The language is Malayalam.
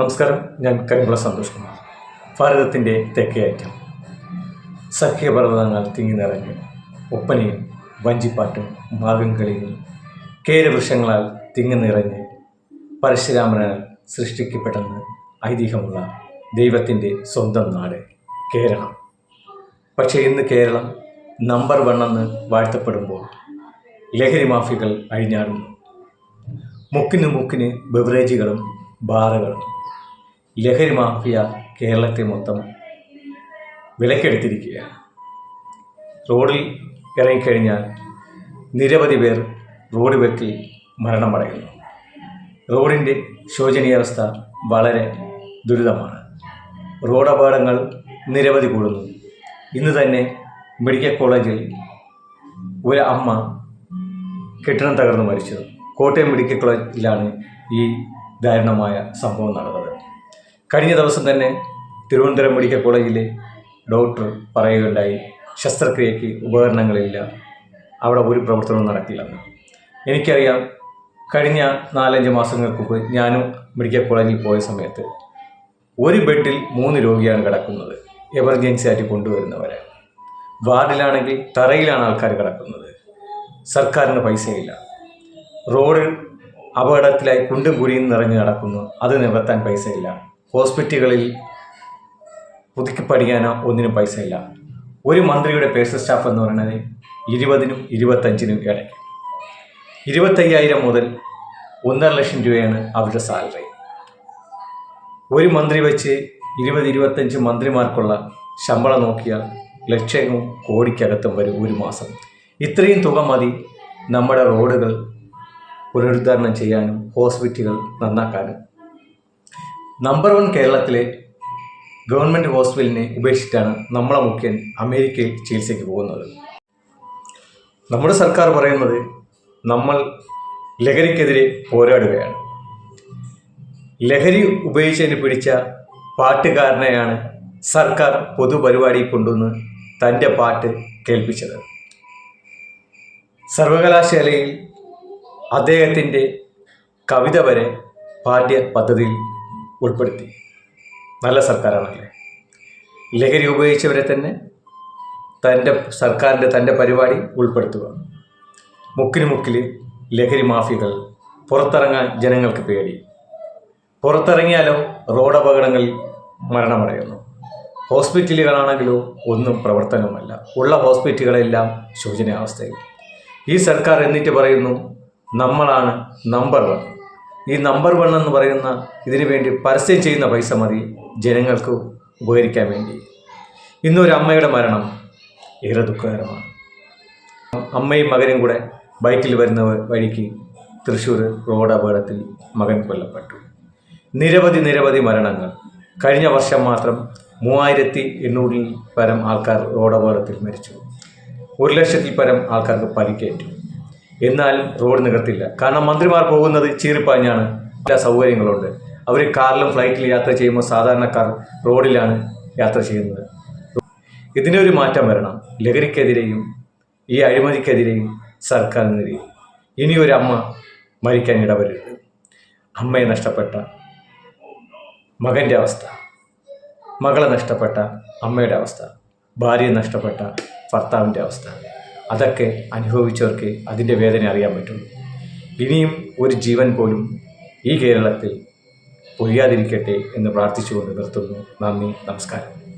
നമസ്കാരം ഞാൻ കരിമുള്ള സന്തോഷ് കുമാർ ഭാരതത്തിന്റെ തെക്കേയറ്റം സഖ്യപർവതങ്ങൾ തിങ്ങി നിറഞ്ഞ് ഒപ്പനയും വഞ്ചിപ്പാട്ടും മാവിൻകളിയും കേരവൃക്ഷങ്ങളാൽ തിങ്ങി നിറഞ്ഞ് പരശുരാമനാൽ സൃഷ്ടിക്കപ്പെട്ടെന്ന് ഐതിഹ്യമുള്ള ദൈവത്തിന്റെ സ്വന്തം നാട് കേരളം. പക്ഷേ ഇന്ന് കേരളം നമ്പർ വണ്ണെന്ന് വാഴ്ത്തപ്പെടുമ്പോൾ ലഹരി മാഫികൾ അഴിഞ്ഞാടുന്നു. മുക്കിന് മുക്കിന് ബെവറേജുകളും ബാറുകളും ലഹരി മാഫിയ കേരളത്തെ മൊത്തം വിലക്കെടുത്തിരിക്കുകയാണ്. റോഡിൽ ഇറങ്ങിക്കഴിഞ്ഞാൽ നിരവധി പേർ റോഡ് വെക്കിൽ മരണമടയുന്നു റോഡിന്റെ ശോചനീയാവസ്ഥ വളരെ ദുരിതമാണ്. റോഡ് അപകടങ്ങൾ നിരവധി കൂടുന്നു. ഇന്ന് തന്നെ മെഡിക്കൽ കോളേജിൽ ഒരു അമ്മ കെട്ടിടം തകർന്ന് മരിച്ചത് കോട്ടയം മെഡിക്കൽ കോളേജിലാണ് ഈ ദാരുണമായ സംഭവം നടന്നത്. കഴിഞ്ഞ ദിവസം തന്നെ തിരുവനന്തപുരം മെഡിക്കൽ കോളേജിലെ ഡോക്ടർ പറയുകയുണ്ടായി ശസ്ത്രക്രിയയ്ക്ക് ഉപകരണങ്ങളില്ല അവിടെ ഒരു പ്രവർത്തനവും നടക്കില്ലെന്ന് എനിക്കറിയാം കഴിഞ്ഞ നാലഞ്ച് മാസങ്ങൾക്ക് മുമ്പ് ഞാനും മെഡിക്കൽ കോളേജിൽ പോയ സമയത്ത് ഒരു ബെഡിൽ മൂന്ന് രോഗിയാണ് കിടക്കുന്നത് എമർജൻസി ആയിട്ട് കൊണ്ടുവരുന്നവരെ. വാർഡിലാണെങ്കിൽ തറയിലാണ് ആൾക്കാർ കിടക്കുന്നത് സർക്കാരിന് പൈസയില്ല. റോഡ് അപകടത്തിലായി കുണ്ടും കുഴിയും നിറഞ്ഞു നടക്കുന്നു അത് നികത്താൻ പൈസയില്ല. ഹോസ്പിറ്റലുകളിൽ പുതുക്കി പഠിക്കാനോ ഒന്നിനും പൈസ ഇല്ല ഒരു മന്ത്രിയുടെ പേഴ്സണൽ സ്റ്റാഫ് എന്ന് പറയുന്നത് ഇരുപതിനും ഇരുപത്തഞ്ചിനും ഇടയ്ക്ക്. ഇരുപത്തയ്യായിരം മുതൽ ഒന്നര ലക്ഷം രൂപയാണ് അവരുടെ സാലറി. ഒരു മന്ത്രി വെച്ച് ഇരുപത് ഇരുപത്തഞ്ച് മന്ത്രിമാർക്കുള്ള ശമ്പളം നോക്കിയാൽ ലക്ഷവും കോടിക്കകത്തും വരും ഒരു മാസം. ഇത്രയും തുക മതി നമ്മുടെ റോഡുകൾ പുനരുദ്ധാരണം ചെയ്യാനും ഹോസ്പിറ്റലുകൾ നന്നാക്കാനും. നമ്പർ വൺ കേരളത്തിലെ ഗവൺമെന്റ് ഹോസ്പിറ്റലിനെ ഉപേക്ഷിച്ചിട്ടാണ് നമ്മളെ മുഖ്യൻ അമേരിക്കയിൽ ചികിത്സയ്ക്ക് പോകുന്നത്. നമ്മുടെ സർക്കാർ പറയുന്നത് നമ്മൾ ലഹരിക്കെതിരെ പോരാടുകയാണ്. ലഹരി ഉപയോഗിച്ചതിന് പിടിച്ച പാട്ടുകാരനെയാണ് സർക്കാർ പൊതുപരിപാടി കൊണ്ടുവന്ന് തന്റെ പാട്ട് കേൾപ്പിച്ചത്. സർവകലാശാലയിൽ അദ്ദേഹത്തിന്റെ കവിത വരെ പാഠ്യ പദ്ധതിയിൽ ഉൾപ്പെടുത്തി. നല്ല സർക്കാരാണല്ലേ? ലഹരി ഉപയോഗിച്ചവരെ തന്നെ തന്റെ സർക്കാരിന്റെ തന്റെ പരിപാടി ഉൾപ്പെടുത്തുക. മുക്കിന് മുക്കിൽ ലഹരി മാഫിയകൾ പുറത്തിറങ്ങാൻ ജനങ്ങൾക്ക് പേടി. പുറത്തിറങ്ങിയാലോ റോഡ് അപകടങ്ങളിൽ മരണമടയുന്നു. ഹോസ്പിറ്റലുകളാണെങ്കിലോ ഒന്നും പ്രവർത്തനവുമല്ല. ഉള്ള ഹോസ്പിറ്റലുകളെല്ലാം ശോചനീയാവസ്ഥയിൽ. ഈ സർക്കാർ എന്നിട്ട് പറയുന്നു നമ്മളാണ് നമ്പർ വൺ. ഈ നമ്പർ വൺ എന്ന് പറയുന്ന ഇതിനു വേണ്ടി പരസ്യം ചെയ്യുന്ന പൈസ മതി ജനങ്ങൾക്ക് ഉപകരിക്കാൻ വേണ്ടി. ഇന്നൊരു അമ്മയുടെ മരണം ഏറെ ദുഃഖകരമാണ്. അമ്മയും മകനും കൂടെ ബൈക്കിൽ വരുന്ന വഴിക്ക് തൃശ്ശൂർ റോഡ് അപകടത്തിൽ മകൻ കൊല്ലപ്പെട്ടു. നിരവധി നിരവധി മരണങ്ങൾ. കഴിഞ്ഞ വർഷം മാത്രം മൂവായിരത്തി എണ്ണൂറിൽ പരം ആൾക്കാർ റോഡ് അപകടത്തിൽ മരിച്ചു. ഒരു ലക്ഷത്തിൽ പരം ആൾക്കാർക്ക് പരിക്കേറ്റു എന്നാലും റോഡ് നികത്തില്ല. കാരണം മന്ത്രിമാർ പോകുന്നത് ചീറിപ്പാഞ്ഞാണ്. എല്ലാ സൗകര്യങ്ങളുണ്ട്. അവർ കാറിലും ഫ്ലൈറ്റിൽ യാത്ര ചെയ്യുമ്പോൾ സാധാരണക്കാർ റോഡിലാണ് യാത്ര ചെയ്യുന്നത്. ഇതിന്റെ ഒരു മാറ്റം വരണം. ലഹരിക്കെതിരെയും ഈ അഴിമതിക്കെതിരെയും സർക്കാരിനെതിരെയും ഇനി ഒരു അമ്മ മരിക്കാൻ ഇടവരരുത്. അമ്മയെ നഷ്ടപ്പെട്ട മകന്റെ അവസ്ഥ. മകളെ നഷ്ടപ്പെട്ട അമ്മയുടെ അവസ്ഥ. ഭാര്യയെ നഷ്ടപ്പെട്ട ഭർത്താവിന്റെ അവസ്ഥ. അതൊക്കെ അനുഭവിച്ചവർക്ക് അതിന്റെ വേദന അറിയാൻ പറ്റുള്ളൂ. ഇനിയും ഒരു ജീവൻ പോലും ഈ കേരളത്തിൽ പൊയ്യാതിരിക്കട്ടെ എന്ന് പ്രാർത്ഥിച്ചുകൊണ്ട് നിർത്തുന്നു. നന്ദി നമസ്കാരം.